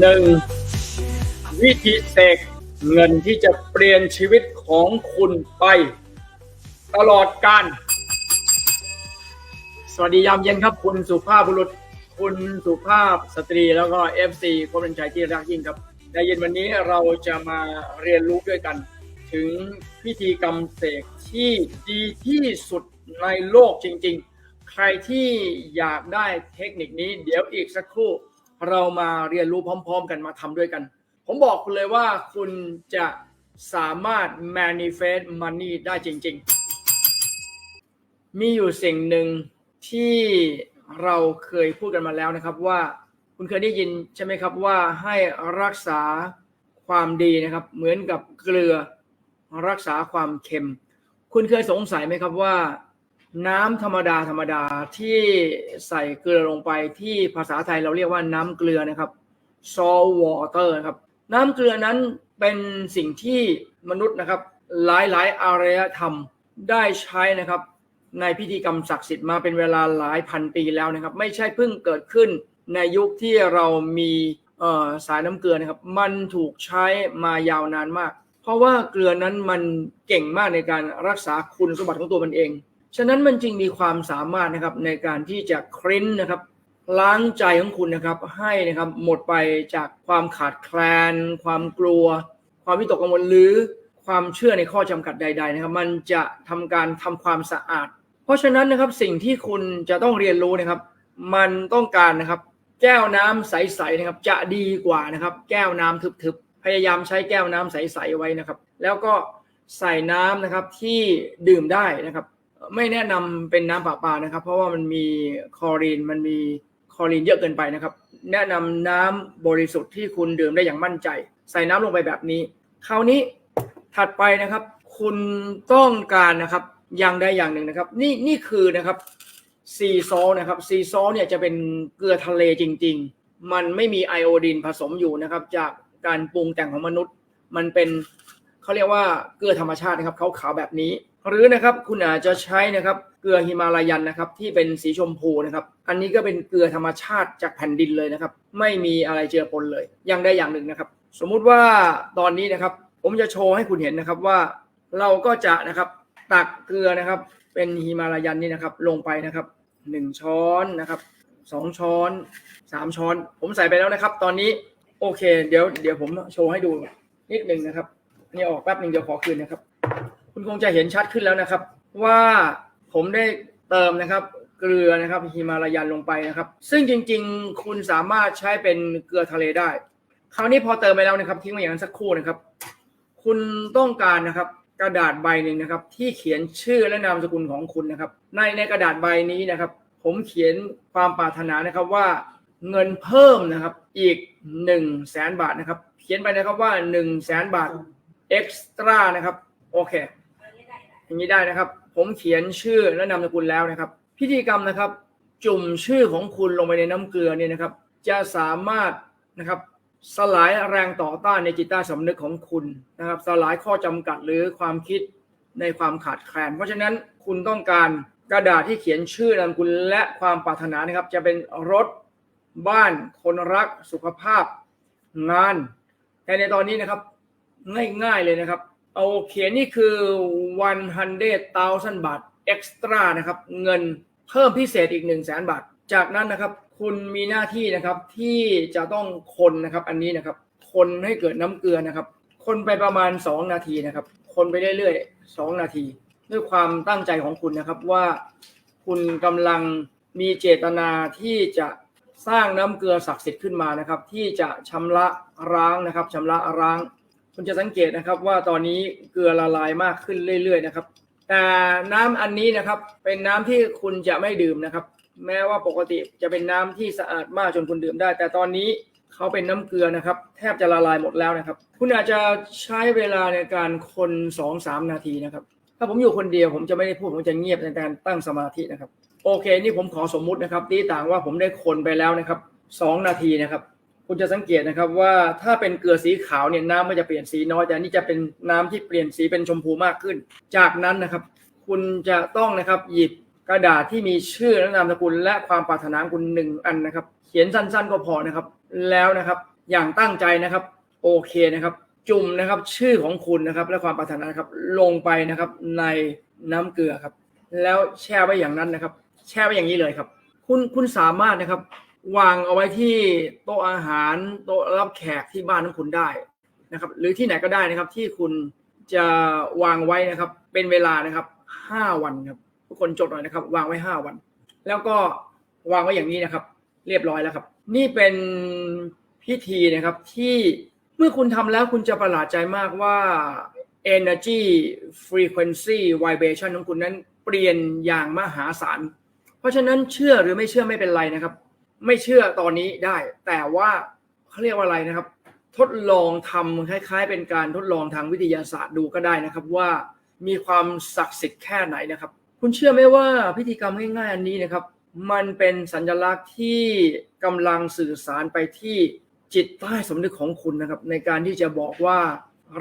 หนึ่งวิธีเสกเงินที่จะเปลี่ยนชีวิตของคุณไป ตลอดการสวัสดียามเย็นครับคุณสุภาพบุรุษ คุณสุภาพสตรีแล้วก็ FC คนเป็นชายที่รักยิ่งครับ ในเย็นวันนี้เราจะมาเรียนรู้ด้วยกัน ถึงพิธีกรรมเสกที่ดีที่สุดในโลกจริง ๆ ใครที่อยากได้เทคนิคนี้ เดี๋ยวอีกสักครู่ เรามาเรียนรู้พร้อม ๆ กันมาทำด้วยกัน ผมบอกคุณเลยว่าคุณจะสามารถ manifest money ได้จริง ๆ มีอยู่สิ่งหนึ่งที่เราเคยพูดกันมาแล้วนะครับว่าคุณเคยได้ยินใช่ไหมครับว่าให้รักษาความดีนะครับ เหมือนกับเกลือรักษาความเค็ม คุณเคยสงสัยไหมครับว่า น้ำธรรมดาธรรมดาที่ใส่เกลือลงไปที่ภาษาไทยเราเรียกว่าน้ำเกลือนะครับ salt water นะครับ น้ำเกลือนั้นเป็นสิ่งที่มนุษย์นะครับหลายหลายๆอารยธรรมได้ใช้นะครับ ในพิธีกรรมศักดิ์สิทธิ์มาเป็นเวลาหลายพันปีแล้วนะครับ ไม่ใช่เพิ่งเกิดขึ้นในยุคที่เรามีเอ่อสายน้ำเกลือนะครับ มันถูกใช้มายาวนานมาก เพราะว่าเกลือนั้นมันเก่งมากในการรักษาคุณสมบัติของตัวมันเอง ฉะนั้นมันจึงมีความสามารถนะครับในการที่จะคริ้นนะครับล้างใจของคุณนะครับให้นะครับหมดไปจากความขาดแคลน ความกลัว ความวิตกกังวลหรือความเชื่อในข้อจำกัดใด ๆ นะครับ มันจะทำการทำความสะอาด เพราะฉะนั้นนะครับสิ่งที่คุณจะต้องเรียนรู้นะครับ มันต้องการนะครับ แก้วน้ำใสๆนะครับ จะดีกว่านะครับ แก้วน้ำทึบๆพยายามใช้แก้วน้ำใสๆไว้นะครับ แล้วก็ใส่น้ำนะครับที่ดื่มได้นะครับ ไม่แนะนำเป็นน้ำเปล่านะครับ เพราะว่ามันมีคลอรีนมันมีคลอรีนเยอะเกินไปนะครับ แนะนำน้ำบริสุทธิ์ที่คุณดื่มได้อย่างมั่นใจ ใส่น้ำลงไปแบบนี้ คราวนี้ถัดไปนะครับ คุณต้องการนะครับอย่างใดอย่างหนึ่งนะครับ นี่นี่คือนะครับซีซอลนะครับซีซอลเนี่ยจะเป็นเกลือทะเลจริง ๆ มันไม่มีไอโอดีนผสมอยู่นะครับ จากการปรุงแต่งของมนุษย์ มันเป็นเขาเรียกว่าเกลือธรรมชาตินะครับขาวๆแบบนี้ หรือนะครับคุณอาจจะใช้นะครับเกลือฮิมาลายันนะครับที่เป็นสีชมพูนะครับอันนี้ก็เป็นเกลือธรรมชาติจากแผ่นดินเลยนะครับ ไม่มีอะไรเจือปนเลยอย่างใดอย่างหนึ่งนะครับ สมมุติว่าตอนนี้นะครับ ผมจะโชว์ให้คุณเห็นนะครับว่าเราก็จะนะครับตักเกลือนะครับ เป็นฮิมาลายันนี่นะครับ ลงไปนะครับหนึ่งช้อนนะครับสองช้อนสามช้อน ผมใส่ไปแล้วนะครับ ตอนนี้โอเค เดี๋ยวเดี๋ยวผมโชว์ให้ดูนิดหนึ่งนะครับนี่ออกแป๊บหนึ่งเดี๋ยวขอคืนนะครับ คุณคงจะเห็นชัดขึ้นแล้วนะครับ ว่าผมได้เติมนะครับ เกลือนะครับฮิมาลายันลงไปนะครับ ซึ่งจริง ๆ คุณสามารถใช้เป็นเกลือทะเลได้ คราวนี้พอเติมไปแล้วนะครับทิ้งไว้อย่างนั้นสักครู่นะครับ คุณต้องการนะครับกระดาษใบหนึ่งนะครับ ที่เขียนชื่อและนามสกุลของคุณนะครับ ในในกระดาษใบนี้นะครับ ผมเขียนความปรารถนานะครับว่าเงินเพิ่มนะครับอีก1นึ่งแสนบาทนะครับ เขียนไปนะครับว่า1นึ่งแสนบาทเอ็กซ์ตร้านะครับโอเค อย่างนี้ได้นะครับ ผมเขียนชื่อและนามสกุลแล้วนะครับ พิธีกรรมนะครับ จุ่มชื่อของคุณลงไปในน้ำเกลือเนี่ยนะครับ จะสามารถนะครับสลายแรงต่อต้านในจิตใต้สำนึกของคุณนะครับ สลายข้อจำกัดหรือความคิดในความขาดแคลน เพราะฉะนั้นคุณต้องการกระดาษที่เขียนชื่อนามสกุลและความปรารถนานะครับ จะเป็นรถบ้าน คนรักสุขภาพงาน แต่ในตอนนี้นะครับ ง่ายๆเลยนะครับ โอเคนี่คือ 100,000 บาท extra นะครับ เงินเพิ่มพิเศษอีก 1 0 0 0 0แสนบาท จากนั้นนะครับ คุณมีหน้าที่นะครับที่จะต้องคนนะครับ อันนี้นะครับ คนให้เกิดน้ำเกลือนะครับ คนไปประมาณ 2 นาทีนะครับ คนไปเรื่อยๆ2นาที ด้วยความตั้งใจของคุณนะครับว่าคุณกำลังมีเจตนาที่จะสร้างน้ำเกลือศักดิ์สิทธิ์ขึ้นมานะครับ ที่จะชำระร้างนะครับชำระร้าง คุณจะสังเกตนะครับว่าตอนนี้เกลือละลายมากขึ้นเรื่อย ๆ นะครับ แต่น้ำอันนี้นะครับเป็นน้ำที่คุณจะไม่ดื่มนะครับ แม้ว่าปกติจะเป็นน้ำที่สะอาดมากจนคุณดื่มได้ แต่ตอนนี้เขาเป็นน้ำเกลือนะครับ แทบจะละลายหมดแล้วนะครับ คุณอาจจะใช้เวลาในการคนสองสามนาทีนะครับ ถ้าผมอยู่คนเดียวผมจะไม่ได้พูดผมจะเงียบในการตั้งสมาธินะครับ โอเค นี่ผมขอสมมุตินะครับตีต่างว่าผมได้คนไปแล้วนะครับสองนาทีนะครับ คุณจะสังเกตนะครับว่าถ้าเป็นเกลือสีขาวเนี่ยน้ำมันจะเปลี่ยนสีน้อย แต่นี่จะเป็นน้ำที่เปลี่ยนสีเป็นชมพูมากขึ้น จากนั้นนะครับ คุณจะต้องนะครับหยิบกระดาษที่มีชื่อและนามสกุลและความปรารถนาของคุณหนึ่งอันนะครับ เขียนสั้นๆก็พอนะครับ แล้วนะครับ อย่างตั้งใจนะครับ โอเคนะครับ จุ่มนะครับชื่อของคุณนะครับ และความปรารถนาครับ ลงไปนะครับในน้ำเกลือครับ แล้วแช่ไว้อย่างนั้นนะครับ แช่ไว้อย่างนี้เลยครับ คุณคุณสามารถนะครับ วางเอาไว้ที่โต๊ะอาหารโต๊ะรับแขกที่บ้านของคุณได้นะครับ หรือที่ไหนก็ได้นะครับ ที่คุณจะวางไว้นะครับ เป็นเวลานะครับห้าวันครับ ทุกคนจดหน่อยนะครับ วางไว้ห้าวัน แล้วก็วางไว้อย่างนี้นะครับ เรียบร้อยแล้วครับ นี่เป็นพิธีนะครับที่เมื่อคุณทำแล้วคุณจะประหลาดใจมากว่า energy frequency vibration ของคุณนั้นเปลี่ยนอย่างมหาศาล เพราะฉะนั้นเชื่อหรือไม่เชื่อไม่เป็นไรนะครับ ไม่เชื่อตอนนี้ได้ แต่ว่าเขาเรียกว่าอะไรนะครับ ทดลองทำคล้าย ๆ เป็นการทดลองทางวิทยาศาสตร์ดูก็ได้นะครับ ว่ามีความศักดิ์สิทธิ์แค่ไหนนะครับ คุณเชื่อไหมว่าพิธีกรรมง่ายๆอันนี้นะครับ มันเป็นสัญลักษณ์ที่กำลังสื่อสารไปที่จิตใต้สำนึกของคุณนะครับ ในการที่จะบอกว่า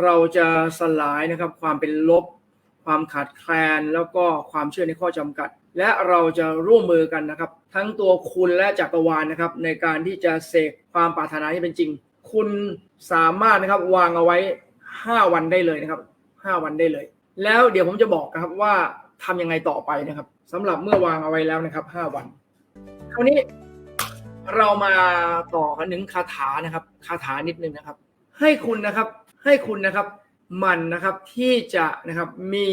เราจะสลายนะครับ ความเป็นลบ ความขาดแคลน แล้วก็ความเชื่อในข้อจำกัด และเราจะร่วมมือกันนะครับ ทั้งตัวคุณและจักรวาลนะครับ ในการที่จะเสกความปรารถนาที่เป็นจริง คุณสามารถนะครับวางเอาไว้ 5 วันได้เลยนะครับ 5 วันได้เลย แล้วเดี๋ยวผมจะบอกนะครับว่าทำยังไงต่อไปนะครับสำหรับเมื่อวางเอาไว้แล้วนะครับ 5 วัน คราวนี้เรามาต่อกันถึงคาถานะครับคาถานิดนึงนะครับ ให้คุณนะครับให้คุณนะครับมันนะครับที่จะนะครับมี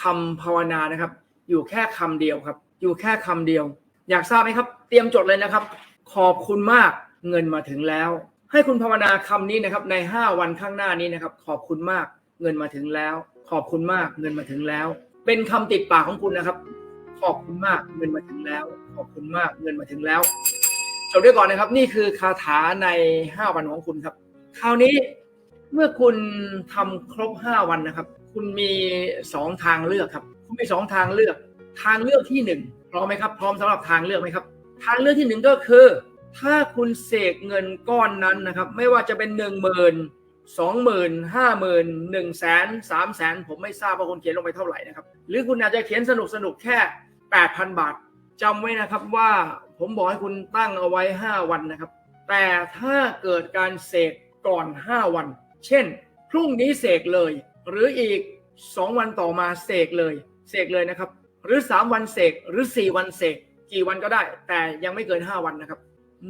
คำภาวนานะครับ อยู่แค่คำเดียวครับ อยู่แค่คำเดียว อยากทราบไหมครับ เตรียมจดเลยนะครับ ขอบคุณมากเงินมาถึงแล้ว ให้คุณภาวนาคำนี้นะครับ ใน 5 วันข้างหน้านี้นะครับ ขอบคุณมากเงินมาถึงแล้ว ขอบคุณมากเงินมาถึงแล้ว เป็นคำติดปากของคุณนะครับ ขอบคุณมากเงินมาถึงแล้ว ขอบคุณมากเงินมาถึงแล้วจดด้วยก่อนนะครับ นี่คือคาถาใน 5 วันของคุณครับ คราวนี้เมื่อคุณทำครบ 5 วันนะครับ คุณมี2ทางเลือกครับ คุณมี2ทางเลือก ทางเลือกที่1พร้อมไหมครับ พร้อมสำหรับทางเลือกไหมครับ ทางเลือกที่1ก็คือ ถ้าคุณเสกเงินก้อนนั้นนะครับ ไม่ว่าจะเป็น1 0 0 0 0สองหมื่นห้าหมื่นหนึ่งแสนสามแสนผมไม่ทราบว่าคุณเขียนลงไปเท่าไหร่นะครับ หรือคุณอาจจะเขียนสนุกสนุกๆแค่แปดพันบาทจำไว้นะครับว่าผมบอกให้คุณตั้งเอาไว้ห้าวันนะครับ แต่ถ้าเกิดการเสกก่อนห้าวัน เช่น พรุ่งนี้เสกเลย หรืออีกสองวันต่อมาเสกเลยเสกเลยนะครับ หรือสามวันเสกหรือสี่วันเสกกี่วันก็ได้ แต่ยังไม่เกินห้าวันนะครับ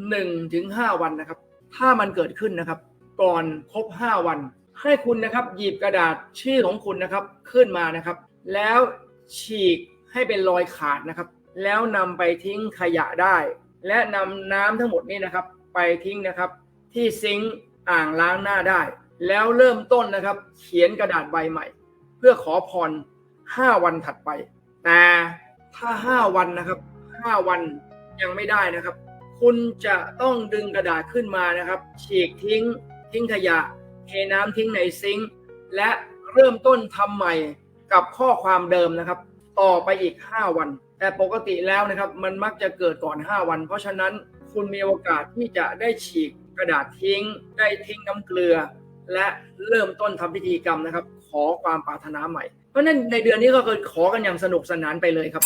หนึ่งถึงห้าวันนะครับ ถ้ามันเกิดขึ้นนะครับ ก่อนครบ 5 วัน ให้คุณนะครับ หยิบกระดาษชื่อของคุณนะครับขึ้นมานะครับ แล้วฉีกให้เป็นรอยขาดนะครับ แล้วนำไปทิ้งขยะได้ และนำน้ำทั้งหมดนี้นะครับ ไปทิ้งนะครับ ที่ซิงค์อ่างล้างหน้าได้ แล้วเริ่มต้นนะครับ เขียนกระดาษใบใหม่ เพื่อขอพร 5 วันถัดไป แต่ถ้า 5 วันนะครับ 5 วันยังไม่ได้นะครับ คุณจะต้องดึงกระดาษขึ้นมานะครับ ฉีกทิ้ง ทิ้งขยะ เทน้ำทิ้งในซิงค์และเริ่มต้นทำใหม่กับข้อความเดิมนะครับ ต่อไปอีก 5 วัน แต่ปกติแล้วนะครับ มันมักจะเกิดก่อน 5 วัน เพราะฉะนั้นคุณมีโอกาสที่จะได้ฉีกกระดาษทิ้ง ได้ทิ้งน้ำเกลือ และเริ่มต้นทำพิธีกรรมนะครับ ขอความปรารถนาใหม่ เพราะฉะนั้นในเดือนนี้ก็คือขอกันอย่างสนุกสนานไปเลยครับ